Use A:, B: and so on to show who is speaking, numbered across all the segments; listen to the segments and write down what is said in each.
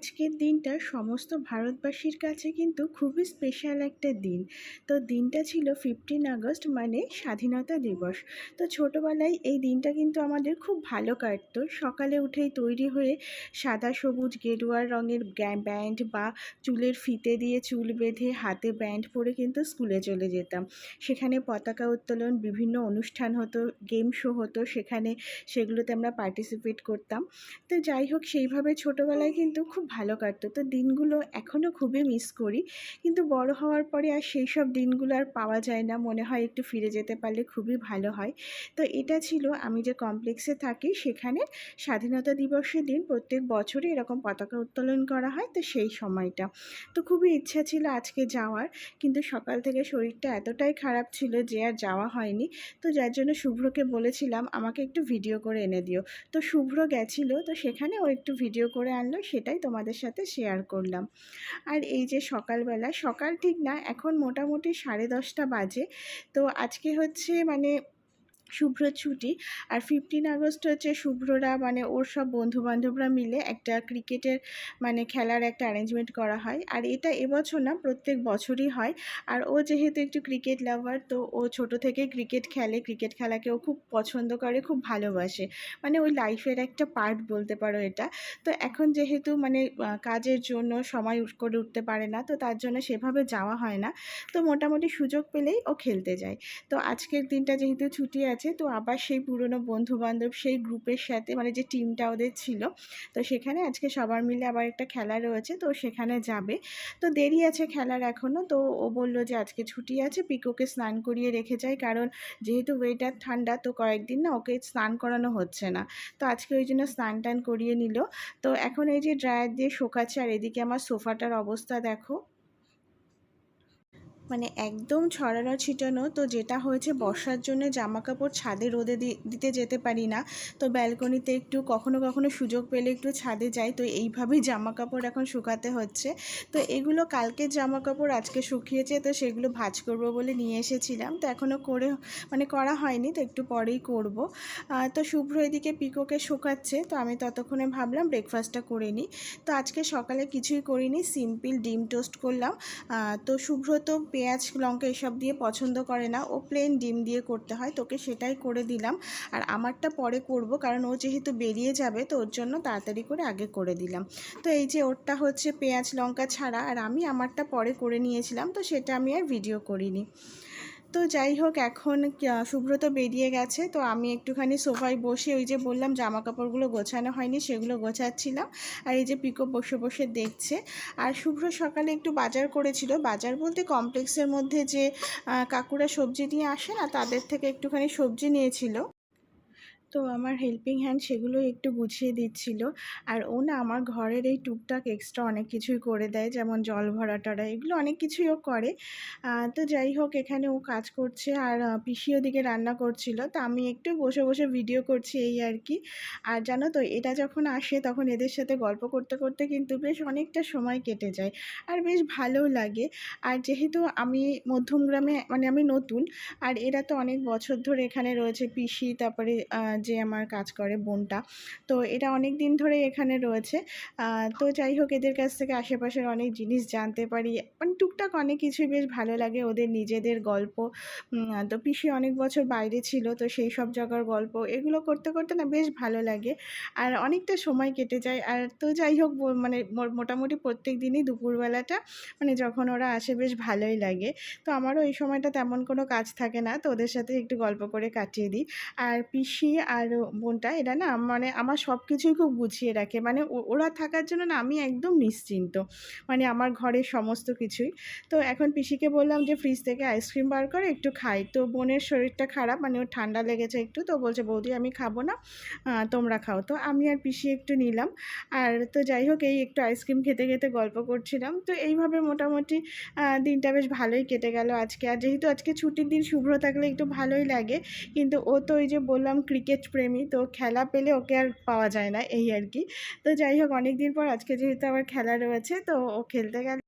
A: আজকের দিনটা সমস্ত ভারতবাসীর কাছে কিন্তু খুবই স্পেশাল একটা দিন। তো দিনটা ছিল ফিফটিন আগস্ট মানে স্বাধীনতা দিবস। তো ছোটোবেলায় এই দিনটা কিন্তু আমাদের খুব ভালো কাটতো। সকালে উঠেই তৈরি হয়ে সাদা, সবুজ গেরুয়ার রঙের ব্যান্ড বা চুলের ফিতে দিয়ে চুল বেঁধে হাতে ব্যান্ড পরে কিন্তু স্কুলে চলে যেতাম। সেখানে পতাকা উত্তোলন, বিভিন্ন অনুষ্ঠান হতো গেম শো হতো, সেখানে সেগুলোতে আমরা পার্টিসিপেট করতাম। তো যাই হোক, সেইভাবে ছোটোবেলায় কিন্তু খুব ভালো কাটতো। তো দিনগুলো এখনও খুবই মিস করি। কিন্তু বড় হওয়ার পরে আর সেই সব দিনগুলো আর পাওয়া যায় না। মনে হয় একটু ফিরে যেতে পারলে খুবই ভালো হয়। তো এটা ছিল আমি যে কমপ্লেক্সে থাকি সেখানে স্বাধীনতা দিবসের দিন প্রত্যেক বছরই এরকম পতাকা উত্তোলন করা হয় তো সেই সময়টা। তো খুবই ইচ্ছা ছিল আজকে যাওয়ার। কিন্তু সকাল থেকে শরীরটা এতটাই খারাপ ছিল যে আর যাওয়া হয়নি। তো যার জন্য শুভ্রকে বলেছিলাম, আমাকে একটু ভিডিও করে এনে দিও। তো শুভ্র গেছিল তো সেখানে ও একটু ভিডিও করে আনলো। সেটাই তোমাদের সাথে শেয়ার করলাম। আর এই যে সকালবেলা, সকাল ঠিক না, এখন মোটামুটি সাড়ে দশটা বাজে। তো আজকে হচ্ছে মানে শুভ্রর ছুটি। আর ফিফটিন আগস্ট হচ্ছে শুভ্ররা মানে ওর সব বন্ধুবান্ধবরা মিলে একটা ক্রিকেটের মানে খেলার একটা অ্যারেঞ্জমেন্ট করা হয়। আর এটা এবছর না, প্রত্যেক বছরই হয়। আর ও যেহেতু একটু ক্রিকেট লাভার তো ও ছোট থেকে ক্রিকেট খেলে। ক্রিকেট খেলাকে ও খুব পছন্দ করে, খুব ভালোবাসে। মানে ওই লাইফের একটা পার্ট বলতে পারো এটা। তো এখন যেহেতু মানে কাজের জন্য সময় করে উঠতে পারে না, তো তার জন্য সেভাবে যাওয়া হয় না। তো মোটামুটি সুযোগ পেলেই ও খেলতে যায়। তো আজকের দিনটা যেহেতু ছুটি আছে তো আবার সেই পুরনো বন্ধু বান্ধব সেই গ্রুপের সাথে মানে যে টিমটা ওদের ছিল, তো সেখানে আজকে সবার মিলে আবার একটা খেলা রয়েছে, তো সেখানে যাবে। তো দেরি আছে খেলার এখনও তো ও বলল যে আজকে ছুটি আছে, পিকোকে স্নান করিয়ে রেখে যাই কারণ যেহেতু ওয়েটার ঠান্ডা, তো কয়েকদিন না ওকে স্নান করানো হচ্ছে না। তো আজকে ওই জন্য স্নান টান করিয়ে নিল। তো এখন এই যে ড্রায়ার দিয়ে শোকাচ্ছে, আর এদিকে আমার সোফাটার অবস্থা দেখো। মানে একদম ছড়ানো ছিটানো, তো যেটা হয়েছে বর্ষার জন্য জামা কাপড় ছাদে রোদে দিতে যেতে পারি না। তো ব্যালকনিতে একটু কখনো কখনো সুযোগ পেলে একটু ছাদে যাই, তো এইভাবেই জামা কাপড় এখন শুকাতে হচ্ছে। তো এগুলো কালকে জামা কাপড় আজকে শুকিয়েছে, তো সেগুলো ভাজ করব বলে নিয়ে এসেছিলাম। তো এখনও করে মানে করা হয়নি, তো একটু পরেই করব। তো শুভ্র এদিকে পিকোকে শুকাচ্ছে, তো আমি ততক্ষণে ভাবলাম ব্রেকফাস্টটা করে নিই। তো আজকে সকালে কিছুই করিনি সিম্পল ডিম টোস্ট করলাম। তো শুভ্র তো পেঁয়াজ, লঙ্কা এসব দিয়ে পছন্দ করে না। ও প্লেন ডিম দিয়ে করতে হয়। তোকে সেটাই করে দিলাম। আর আমারটা পরে করব, কারণ ও যেহেতু বেরিয়ে যাবে, তো ওর জন্য তাড়াতাড়ি করে আগে করে দিলাম। তো এই যে ওরটা হচ্ছে পেঁয়াজ, লঙ্কা ছাড়া, আর আমি আমারটা পরে করে নিয়েছিলাম, তো সেটা আমি আর ভিডিও করিনি। তো যাই হোক, এখন সুব্রত বেরিয়ে গেছে। তো আমি একটুখানি সোফায় বসে ওই যে বললাম জামা কাপড়গুলো গোছানো হয়নি, সেগুলো গোছাচ্ছিলাম। আর এই যে পিকো বসে বসে দেখছে। আর শুভ্র সকালে একটু বাজার করেছিল। বাজার বলতে কমপ্লেক্সের মধ্যে যে কাকুরা সবজি নিয়ে আসে না, তাদের থেকে একটুখানি সবজি নিয়েছিল। তো আমার হেল্পিং হ্যান্ড সেগুলো একটু গুছিয়ে দিচ্ছিল। আর ও না আমার ঘরের এই টুকটাক এক্সট্রা অনেক কিছুই করে দেয়, যেমন জল ভরা টরা এগুলো অনেক কিছুই ও করে। তো যাই হোক, এখানে ও কাজ করছে আর পিসি ওদিকে রান্না করছিল। তো আমি একটু বসে বসে ভিডিও করছি এই আর কি। আর জানো তো, এটা যখন আসে তখন এদের সাথে গল্প করতে করতে কিন্তু বেশ অনেকটা সময় কেটে যায় আর বেশ ভালোও লাগে। আর যেহেতু আমি মধ্যমগ্রামে মানে আমি নতুন, আর এরা তো অনেক বছর ধরে এখানে রয়েছে, পিসি, তারপরে যে আমার কাজ করে বোনটা। তো এটা অনেক দিন ধরে এখানে রয়েছে। তো যাই হোক, এদের কাছ থেকে আশেপাশের অনেক জিনিস জানতে পারি। মানে টুকটাক অনেক কিছুই বেশ ভালো লাগে ওদের নিজেদের গল্প। তো পিসি অনেক বছর বাইরে ছিল, তো সেই সব জায়গার গল্প এগুলো করতে করতে না বেশ ভালো লাগে। আর অনেকটা সময় কেটে যায়। আর তো যাই হোক মানে মোটামুটি প্রত্যেক দিনই দুপুরবেলাটা মানে যখন ওরা আসে বেশ ভালোই লাগে। তো আমারও এই সময়টা তেমন কোনো কাজ থাকে না, তো ওদের সাথে একটু গল্প করে কাটিয়ে দিই। আর পিসি আর বোনটা এরা না মানে আমার সব কিছুই খুব গুছিয়ে রাখে। মানে ওরা থাকার জন্য না আমি একদম নিশ্চিন্ত। মানে আমার ঘরের সমস্ত কিছুই। তো এখন পিসিকে বললাম যে, ফ্রিজ থেকে আইসক্রিম বার করে একটু খাই। তো বোনের শরীরটা খারাপ মানে ওর ঠান্ডা লেগেছে একটু। তো বলছে, বৌদি, আমি খাব না তোমরা খাও। তো আমি আর পিসি একটু নিলাম। আর তো যাই হোক, এই একটু আইসক্রিম খেতে খেতে গল্প করছিলাম। তো এইভাবে মোটামুটি দিনটা বেশ ভালোই কেটে গেল আজকে। আর যেহেতু আজকে ছুটির দিন, শুভ্র থাকলে একটু ভালোই লাগে। কিন্তু ও তো ওই যে বললাম ক্রিকেট প্রেমী তো খেলা পেলে ওকে আর পাওয়া যায় না এই আর কি। তো যাই হোক অনেক দিন পর আজকে যেহেতু আবার খেলা রয়েছে, তো ও খেলতে গেল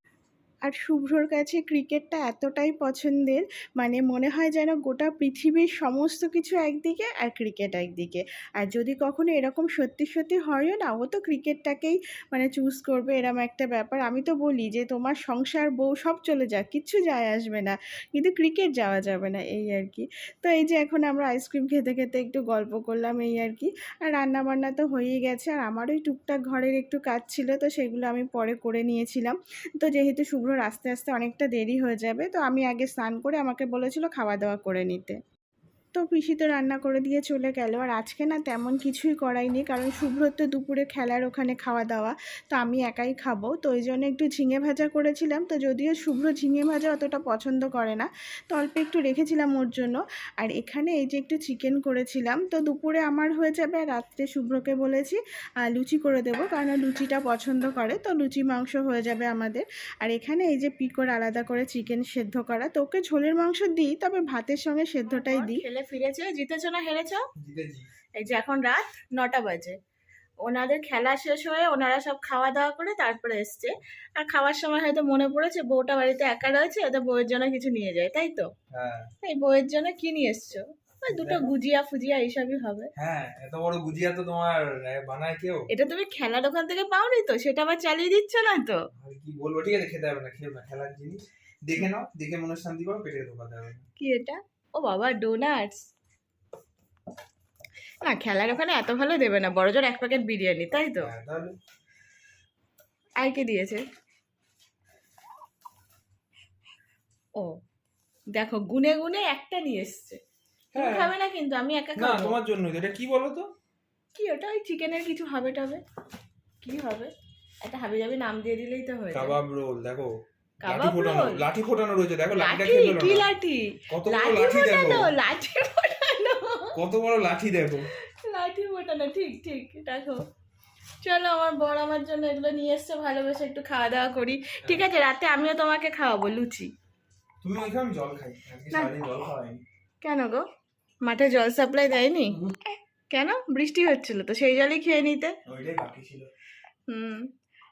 A: আর শুভ্রর কাছে ক্রিকেটটা এতটাই পছন্দের মানে মনে হয় যেন গোটা পৃথিবীর সমস্ত কিছু একদিকে আর ক্রিকেট একদিকে। আর যদি কখনো এরকম সত্যি সত্যি হয়ও না, ও তো ক্রিকেটটাকেই মানে চুজ করবে এরম একটা ব্যাপার। আমি তো বলি যে তোমার সংসার, বউ সব চলে যাক, কিচ্ছু যায় আসবে না। কিন্তু ক্রিকেট যাওয়া যাবে না, এই আর কি। তো এই যে এখন আমরা আইসক্রিম খেতে খেতে একটু গল্প করলাম, এই আর কি। আর রান্না বান্না তো হয়েই গেছে, আর আমারও টুকটাক ঘরের একটু কাজ ছিল, তো সেগুলো আমি পরে করে নিয়েছিলাম। তো যেহেতু শুভ্রর আস্তে আস্তে অনেকটা দেরি হয়ে যাবে। তো আমি আগে স্নান করে আমাকে বলেছিল খাওয়া দাওয়া করে নিতে। তো পিসি তো রান্না করে দিয়ে চলে গেল। আর আজকে না তেমন কিছুই করাইনি কারণ শুভ্রর তো দুপুরে খেলার ওখানে খাওয়া দাওয়া তো আমি একাই খাব। তো ওই জন্য একটু ঝিঙে ভাজা করেছিলাম তো যদিও শুভ্র ঝিঙে ভাজা অতটা পছন্দ করে না তো অল্প একটু রেখেছিলাম ওর জন্য। আর এখানে এই যে একটু চিকেন করেছিলাম তো দুপুরে আমার হয়ে যাবে আর রাত্রে শুভ্রকে বলেছি লুচি করে দেবো কারণ লুচিটা পছন্দ করে তো লুচি মাংস হয়ে যাবে আমাদের। আর এখানে এই যে পিকোর আলাদা করে চিকেন সেদ্ধ করা তো ওকে ঝোলের মাংস দিই তবে ভাতের সঙ্গে সেদ্ধটাই দিই।
B: ফিরেছে? জিতেছো না হেরেছো? এই যে এখন রাত নটা বাজে। ওনাদের খেলা শেষ হয়ে ওনারা সব খাওয়া দাওয়া করে তারপরে এসছে। আর খাওয়ার সময় হয়তো মনে পড়েছে বউটা বাড়িতে একা রয়েছে তো বউয়ের জন্য কিছু নিয়ে যায় তাই তো?
C: হ্যাঁ।
B: এই বউয়ের জন্য কি নিয়ে এসছো? ওই দুটো গুজিয়া ফুজিয়া এইসবই হবে।
C: হ্যাঁ এত বড় গুজিয়া তো তোমার বানায় কেউ?
B: এটা তুমি খেলা দোকান থেকে পাওনি তো? সেটা আবার চালিয়ে দিচ্ছ না তো?
C: কি বলব? ঠিক আছে খেতে হবে না খেয়ে না খেলার জিনিস দেখে নাও দেখে মনে শান্তি করো পেটে ঢোকাতে হবে
B: কি এটা? ও বাবা ডোনাটস না খেলার ওখানে এত ভালো দেবে না। বড় জোর এক প্যাকেট বিরিয়ানি তাই তো?
C: হ্যাঁ,
B: আর কে দিয়েছে? ও দেখো গুনে গুনে একটা নিয়ে এসছে।
C: হ্যাঁ।
B: খাবে না কিন্তু আমি একা
C: না তোমার জন্য এটা কি বলো তো?
B: কি ওটা? ওই চিকেনের কিছু হবে টবে কি হবে? একটা হাবি যাবি নাম দিয়ে দিলেই তো হয়ে যাবে
C: কাবাব রোল দেখো। লাঠি ফোটানো লাঠি ফোটানো রয়েছে দেখো লাঠিটা
B: লাঠি? কি লাঠি?
C: কত বড়
B: লাঠি
C: লাঠি দেখো।
B: লাঠি ফোটানো।
C: কত বড় লাঠি দেখো।
B: লাঠি ফোটানো ঠিক ঠিক দেখো। চলো আমার বড় আমার জন্য এগুলো নিয়ে এসছে ভালোবেসে একটু খাওয়া দাওয়া করি। ঠিক আছে রাতে আমিও তোমাকে খাওয়াবো লুচি।
C: তুমি জল খাই। জল
B: কেন গো? মাঠে জল সাপ্লাই দেয়নি? কেন? বৃষ্টি হচ্ছিল তো সেই জলই খেয়ে নিতে।
C: ওইটাই বাকি ছিল।
B: হুম।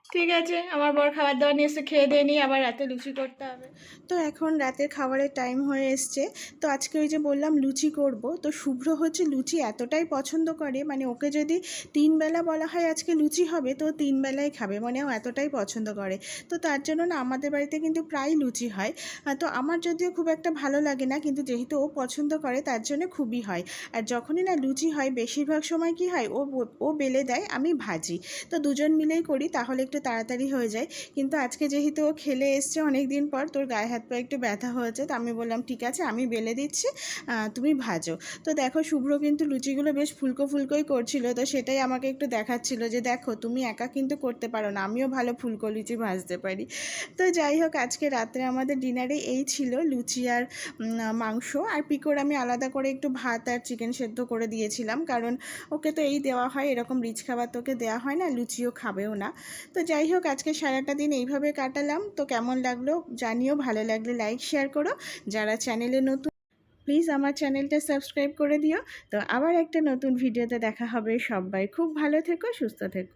B: ঠিক আছে, আমার বর খাবার দাবার নিয়ে এসে খেয়ে দিয়ে নি, আবার রাতে লুচি করতে হবে।
A: তো এখন রাতের খাবারের টাইম হয়ে এসছে। তো আজকে ওই যে বললাম লুচি করব, তো শুভ্র হচ্ছে লুচি এতটাই পছন্দ করে মানে ওকে যদি তিন বেলা বলা হয় আজকে লুচি হবে, তো তিন বেলায় খাবে মানে ও এতটাই পছন্দ করে। তো তার জন্য না আমাদের বাড়িতে কিন্তু প্রায় লুচি হয়। তো আমার যদিও খুব একটা ভালো লাগে না, কিন্তু যেহেতু ও পছন্দ করে, তার জন্য খুবই হয়। আর যখনই না লুচি হয়, বেশিরভাগ সময় কি হয়, ও ও বেলে দেয়, আমি ভাজি। তো দুজন মিলেই করি, তাহলে একটু তাড়াতাড়ি হয়ে যায়। কিন্তু আজকে যেহেতু ও খেলে এসছে অনেক দিন পর, তোর গায়ে হাত পা একটু ব্যথা হয়েছে, তো আমি বললাম, ঠিক আছে, আমি বেলে দিচ্ছি তুমি ভাজো। তো দেখো, শুভ্র কিন্তু লুচিগুলো বেশ ফুলকো ফুলকোই করছিল, তো সেটাই আমাকে একটু দেখাচ্ছিল যে, দেখো, তুমি একা কিন্তু করতে পারো না, আমিও ভালো ফুলকো লুচি ভাজতে পারি। তো যাই হোক, আজকে রাত্রে আমাদের ডিনারে এই ছিল লুচি আর মাংস। আর পিকোর আমি আলাদা করে একটু ভাত আর চিকেন সেদ্ধ করে দিয়েছিলাম, কারণ ওকে তো এই দেওয়া হয়, এরকম রিচ খাবার তোকে দেওয়া হয় না, লুচিও খাবেও না। তো যাই হোক, আজকে সারাটা দিন এইভাবে কাটালাম। তো কেমন লাগল জানিও, ভালো লাগলে লাইক শেয়ার করো। যারা চ্যানেলে নতুন প্লিজ আমার চ্যানেলটা সাবস্ক্রাইব করে দিও। তো আবার একটা নতুন ভিডিওতে দেখা হবে সবাই। খুব ভালো থেকো, সুস্থ থেকো।